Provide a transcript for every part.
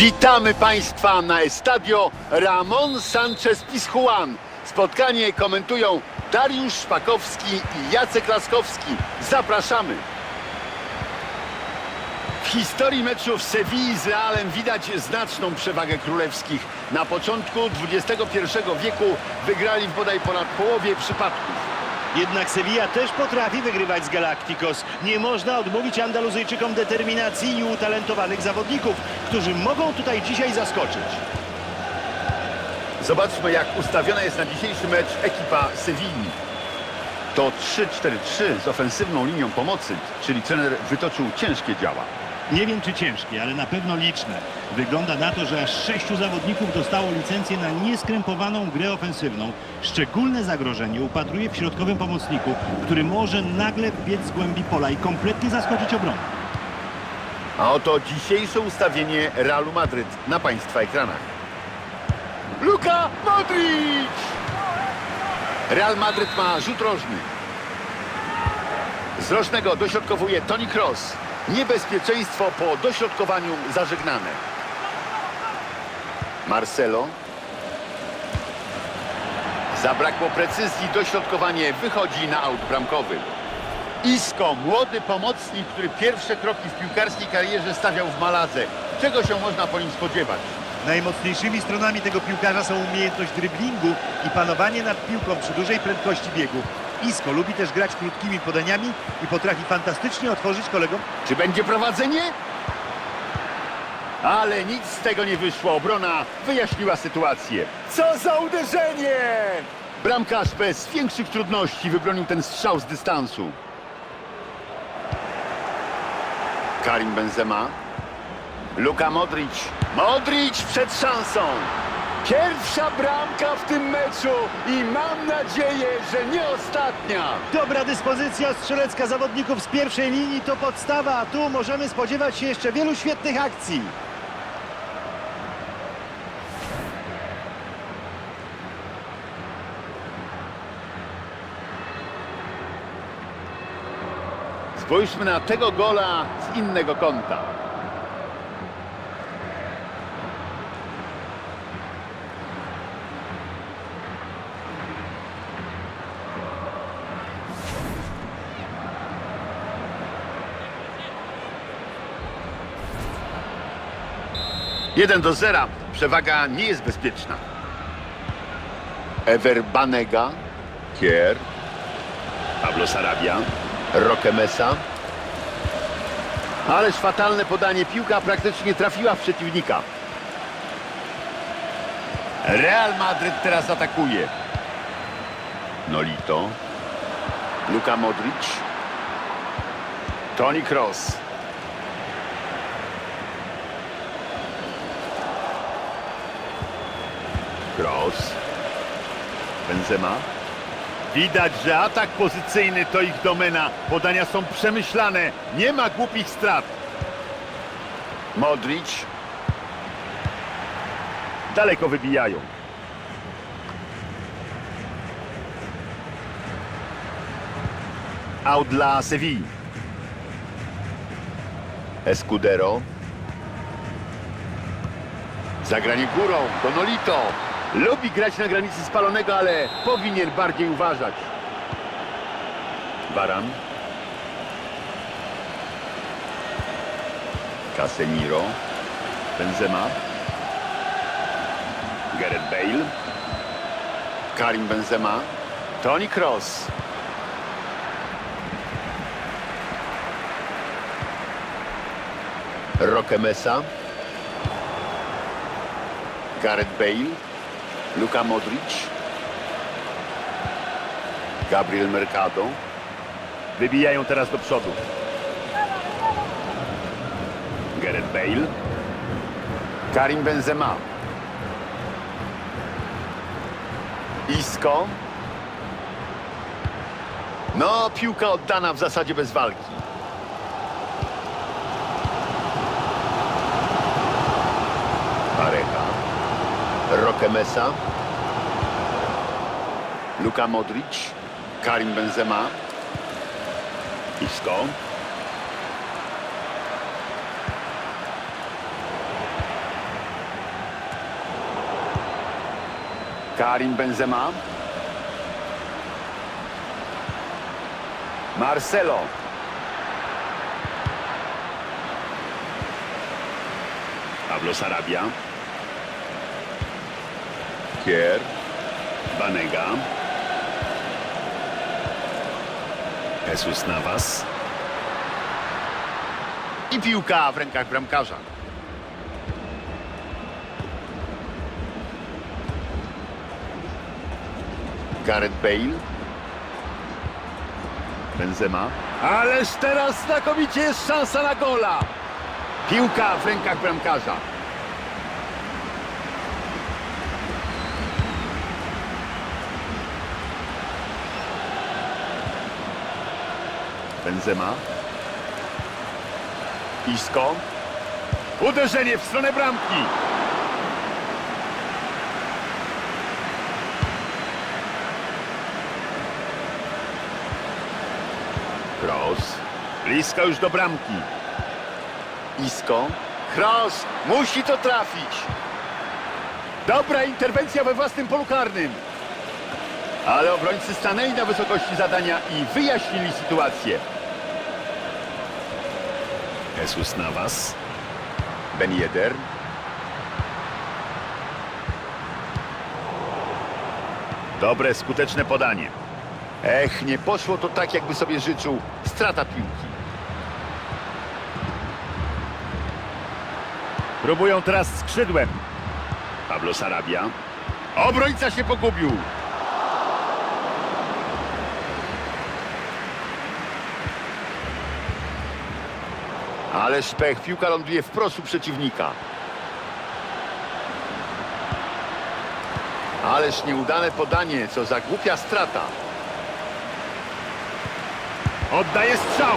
Witamy Państwa na estadio Ramon Sanchez Pizjuan. Spotkanie komentują Dariusz Szpakowski i Jacek Laskowski. Zapraszamy. W historii meczu w Sewilli z Realem widać znaczną przewagę królewskich. Na początku XXI wieku wygrali w bodaj ponad połowie przypadków. Jednak Sevilla też potrafi wygrywać z Galacticos. Nie można odmówić Andaluzyjczykom determinacji i utalentowanych zawodników, którzy mogą tutaj dzisiaj zaskoczyć. Zobaczmy, jak ustawiona jest na dzisiejszy mecz ekipa Sewilli. To 3-4-3 z ofensywną linią pomocy, czyli trener wytoczył ciężkie działa. Nie wiem czy ciężkie, ale na pewno liczne. Wygląda na to, że aż sześciu zawodników dostało licencję na nieskrępowaną grę ofensywną. Szczególne zagrożenie upatruje w środkowym pomocniku, który może nagle wbiec z głębi pola i kompletnie zaskoczyć obronę. A oto dzisiejsze ustawienie Realu Madryt na Państwa ekranach. Luka Modric! Real Madryt ma rzut rożny. Z rożnego dośrodkowuje Toni Kroos. Niebezpieczeństwo po dośrodkowaniu zażegnane. Marcelo. Zabrakło precyzji, dośrodkowanie wychodzi na aut bramkowy. Isco, młody pomocnik, który pierwsze kroki w piłkarskiej karierze stawiał w Maladze. Czego się można po nim spodziewać? Najmocniejszymi stronami tego piłkarza są umiejętność dryblingu i panowanie nad piłką przy dużej prędkości biegu. Isco lubi też grać krótkimi podaniami i potrafi fantastycznie otworzyć kolegom Czy będzie prowadzenie? Ale nic z tego nie wyszło. Obrona wyjaśniła sytuację. Co za uderzenie! Bramkarz bez większych trudności wybronił ten strzał z dystansu. Karim Benzema. Luka Modric. Modric przed szansą. Pierwsza bramka w tym meczu i mam nadzieję, że nie ostatnia. Dobra dyspozycja strzelecka zawodników z pierwszej linii to podstawa, a tu możemy spodziewać się jeszcze wielu świetnych akcji. Spójrzmy na tego gola z innego kąta. Jeden do zera. Przewaga nie jest bezpieczna. Ever Banega. Kier. Pablo Sarabia. Roque Mesa. Ależ fatalne podanie. Piłka praktycznie trafiła w przeciwnika. Real Madryt teraz atakuje. Nolito. Luka Modric. Toni. Kroos. Benzema. Widać, że atak pozycyjny to ich domena. Podania są przemyślane. Nie ma głupich strat. Modric. Daleko wybijają. Out dla Sevilla. Escudero. Zagranie górą. Donolito. Lubi grać na granicy spalonego, ale powinien bardziej uważać. Baran. Casemiro. Benzema. Gareth Bale. Karim Benzema. Toni Kroos. Roque Mesa. Gareth Bale. Luka Modric. Gabriel Mercado. Wybijają teraz do przodu. Gareth Bale. Karim Benzema. Isco. No, piłka oddana w zasadzie bez walki. Kemesa. Luka Modric. Karim Benzema. Isco. Karim Benzema. Marcelo. Pablo Sarabia. Kier. Banega. Jesus Navas. I piłka w rękach bramkarza. Gareth Bale. Benzema. Ależ teraz znakomicie jest szansa na gola. Piłka w rękach bramkarza. Benzema. Isco. Uderzenie w stronę bramki. Kroos. Blisko już do bramki. Isco. Kroos. Musi to trafić. Dobra interwencja we własnym polu karnym. Ale obrońcy stanęli na wysokości zadania i wyjaśnili sytuację. Jesus Navas. Ben Yedder. Dobre, skuteczne podanie. Ech, nie poszło to tak, jakby sobie życzył. Strata piłki. Próbują teraz skrzydłem. Pablo Sarabia. Obrońca się pogubił. Ale szpech, piłka ląduje wprost u przeciwnika. Ależ nieudane podanie, co za głupia strata. Oddaje strzał.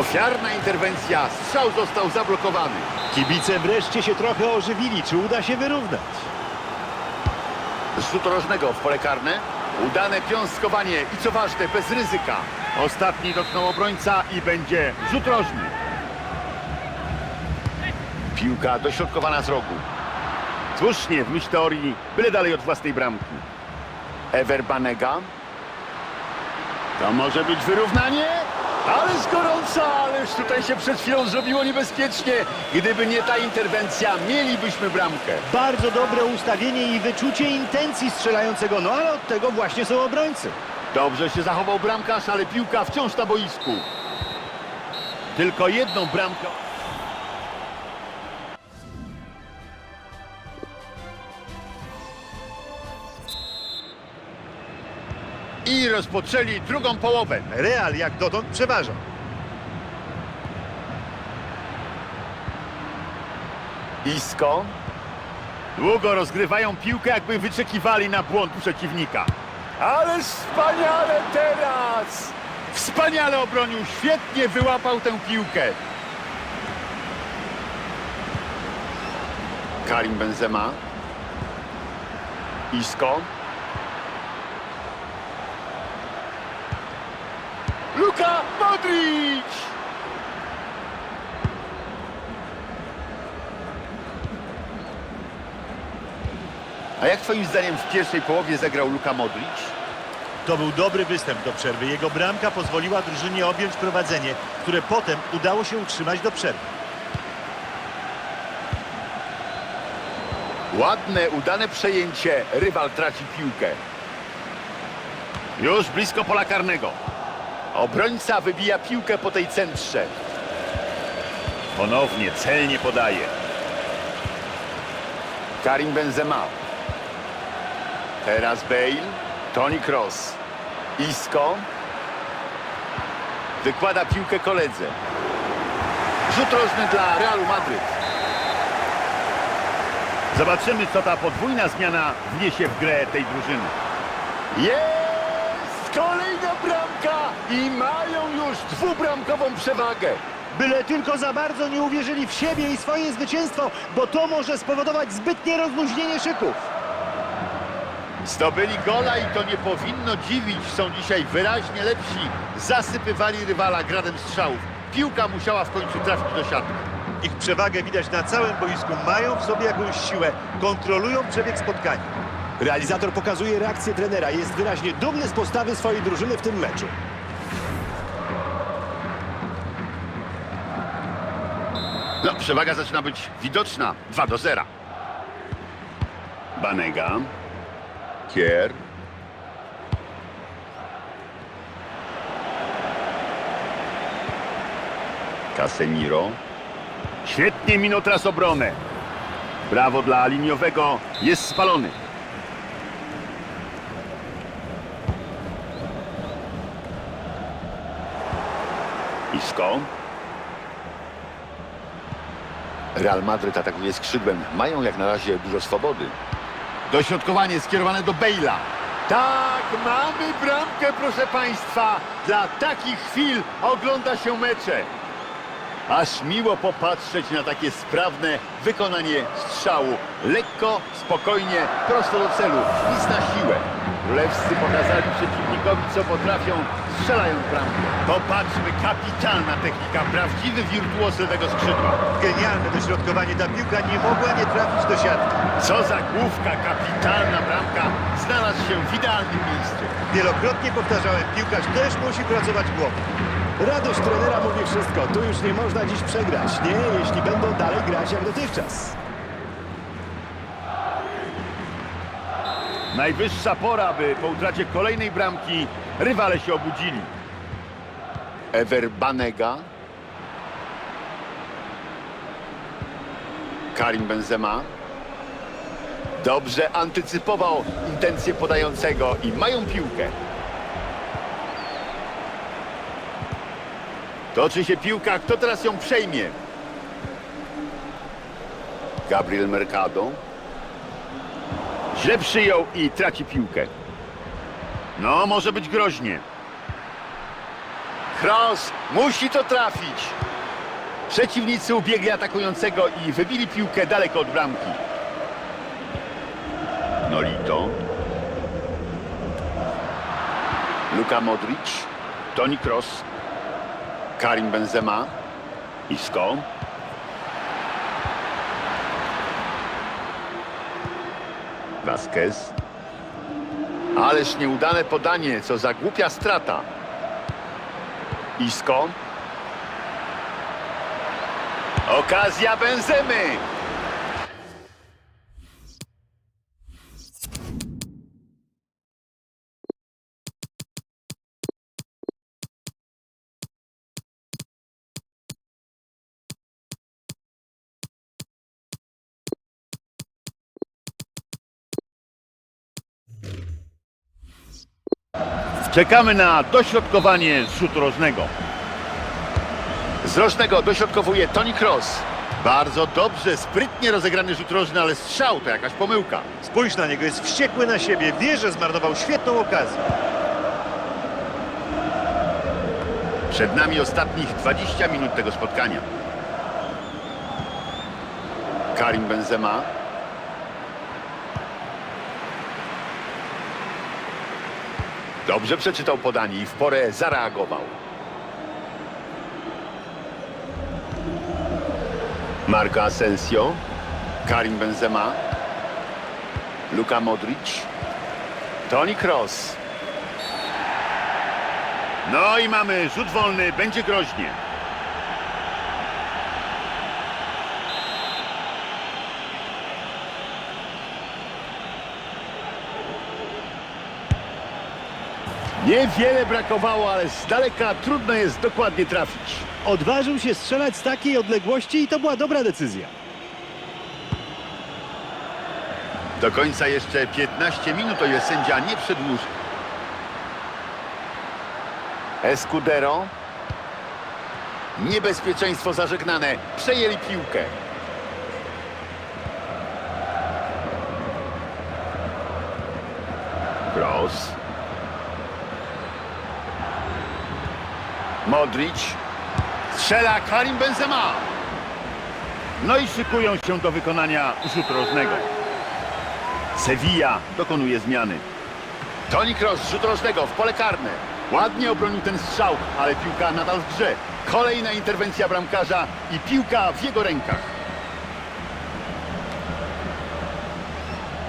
Ofiarna interwencja. Strzał został zablokowany. Kibice wreszcie się trochę ożywili. Czy uda się wyrównać? Z rzutu rożnego w pole karne. Udane piąskowanie i co ważne, bez ryzyka. Ostatni dotknął obrońca i będzie rzut rożny. Piłka dośrodkowana z rogu. Słusznie, w myśl teorii, byle dalej od własnej bramki. Ever Banega. To może być wyrównanie? Ależ gorąco, ależ tutaj się przed chwilą zrobiło niebezpiecznie. Gdyby nie ta interwencja, mielibyśmy bramkę. Bardzo dobre ustawienie i wyczucie intencji strzelającego, no ale od tego właśnie są obrońcy. Dobrze się zachował bramkarz, ale piłka wciąż na boisku. Tylko jedną bramkę. I rozpoczęli drugą połowę. Real jak dotąd przeważa. Isco. Długo rozgrywają piłkę, jakby wyczekiwali na błąd przeciwnika. Ależ wspaniale teraz! Wspaniale obronił, świetnie wyłapał tę piłkę. Karim Benzema. Isco. Luka Modric! A jak twoim zdaniem w pierwszej połowie zagrał Luka Modric? To był dobry występ do przerwy. Jego bramka pozwoliła drużynie objąć prowadzenie, które potem udało się utrzymać do przerwy. Ładne, udane przejęcie. Rywal traci piłkę. Już blisko pola karnego. Obrońca wybija piłkę po tej centrze. Ponownie celnie podaje. Karim Benzema. Teraz Bale. Toni Kroos. Isco. Wykłada piłkę koledze. Rzut rożny dla Realu Madryt. Zobaczymy, co ta podwójna zmiana wniesie w grę tej drużyny. Jest! Kolejna bramka! I mają już dwubramkową przewagę. Byle tylko za bardzo nie uwierzyli w siebie i swoje zwycięstwo, bo to może spowodować zbytnie rozluźnienie szyków. Zdobyli gola i to nie powinno dziwić. Są dzisiaj wyraźnie lepsi. Zasypywali rywala gradem strzałów. Piłka musiała w końcu trafić do siatki. Ich przewagę widać na całym boisku. Mają w sobie jakąś siłę, kontrolują przebieg spotkania. Realizator pokazuje reakcję trenera. Jest wyraźnie dumny z postawy swojej drużyny w tym meczu. No, przewaga zaczyna być widoczna. 2 do 0. Banega. Kier. Casemiro. Świetnie minął teraz obronę. Brawo dla liniowego. Jest spalony. Isco. Real Madryt atakuje skrzydłem. Mają jak na razie dużo swobody. Dośrodkowanie skierowane do Bale'a. Tak, mamy bramkę, proszę Państwa. Dla takich chwil ogląda się mecze. Aż miło popatrzeć na takie sprawne wykonanie strzału. Lekko, spokojnie, prosto do celu. Nic na siłę. Królewscy pokazali przeciwnikowi, co potrafią, strzelając bramkę. Popatrzmy, kapitalna technika, prawdziwy wirtuoz lewego skrzydła. Genialne dośrodkowanie. Ta piłka nie mogła nie trafić do siatki. Co za główka, kapitalna bramka. Znalazł się w idealnym miejscu. Wielokrotnie powtarzałem, piłkarz też musi pracować głową. Radość trenera mówi wszystko. Tu już nie można dziś przegrać. Nie, jeśli będą dalej grać jak dotychczas. Najwyższa pora, by po utracie kolejnej bramki rywale się obudzili. Ever Banega. Karim Benzema. Dobrze antycypował intencje podającego i mają piłkę. Toczy się piłka, kto teraz ją przejmie? Gabriel Mercado. Źle przyjął i traci piłkę. No, może być groźnie. Kroos musi to trafić. Przeciwnicy ubiegli atakującego i wybili piłkę daleko od bramki. Nolito. Luka Modric. Toni Kroos. Karim Benzema. Isco. Vasquez. Ależ nieudane podanie, co za głupia strata. Isco. Okazja Benzemy. Czekamy na dośrodkowanie z rzutu rożnego. Z rożnego dośrodkowuje Toni Kroos. Bardzo dobrze, sprytnie rozegrany rzut rożny, ale strzał to jakaś pomyłka. Spójrz na niego, jest wściekły na siebie. Wie, że zmarnował świetną okazję. Przed nami ostatnich 20 minut tego spotkania. Karim Benzema. Dobrze przeczytał podanie i w porę zareagował. Marco Asensio. Karim Benzema. Luka Modric. Toni Kroos. No i mamy rzut wolny, będzie groźnie. Niewiele brakowało, ale z daleka trudno jest dokładnie trafić. Odważył się strzelać z takiej odległości i to była dobra decyzja. Do końca jeszcze 15 minut, o ile sędzia nie przedłuży. Escudero. Niebezpieczeństwo zażegnane. Przejęli piłkę. Kroos. Modric. Strzela Karim Benzema. No i szykują się do wykonania rzutu rożnego. Sevilla dokonuje zmiany. Toni Kroos z rzutu rożnego w pole karne. Ładnie obronił ten strzał, ale piłka nadal w grze. Kolejna interwencja bramkarza i piłka w jego rękach.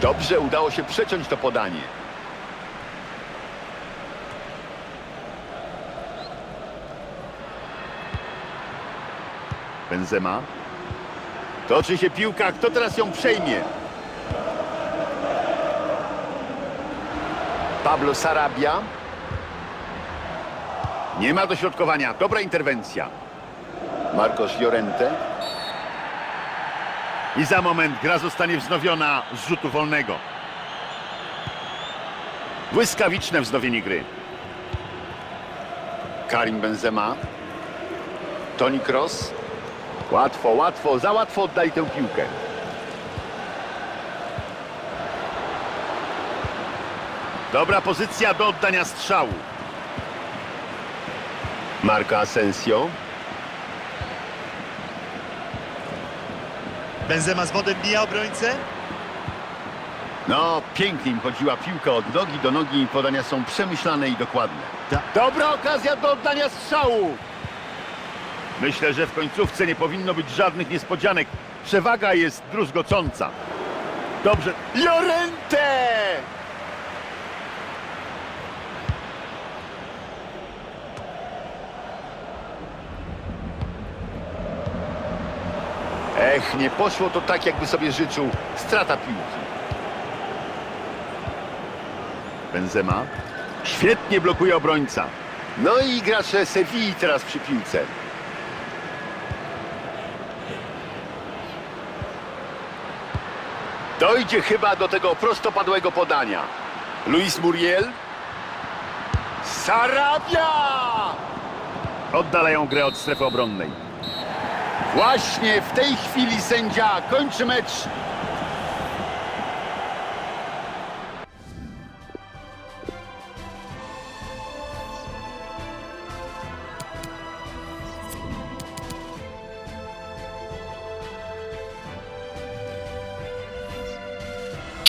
Dobrze udało się przeciąć to podanie. Benzema. Toczy się piłka. Kto teraz ją przejmie? Pablo Sarabia. Nie ma dośrodkowania. Dobra interwencja. Marcos Llorente. I za moment gra zostanie wznowiona z rzutu wolnego. Błyskawiczne wznowienie gry. Karim Benzema. Toni Kroos. Łatwo, łatwo, za łatwo oddali tę piłkę. Dobra pozycja do oddania strzału. Marco Asensio. Benzema z wodem bija obrońcę. No, pięknie im chodziła piłka od nogi do nogi podania są przemyślane i dokładne. Ta- Dobra okazja do oddania strzału. Myślę, że w końcówce nie powinno być żadnych niespodzianek. Przewaga jest druzgocąca. Dobrze. Llorente! Ech, nie poszło to tak, jakby sobie życzył. Strata piłki. Benzema. Świetnie blokuje obrońca. No i gracze Sewilli teraz przy piłce. Dojdzie chyba do tego prostopadłego podania. Luis Muriel. Sarabia! Oddalają grę od strefy obronnej. Właśnie w tej chwili sędzia kończy mecz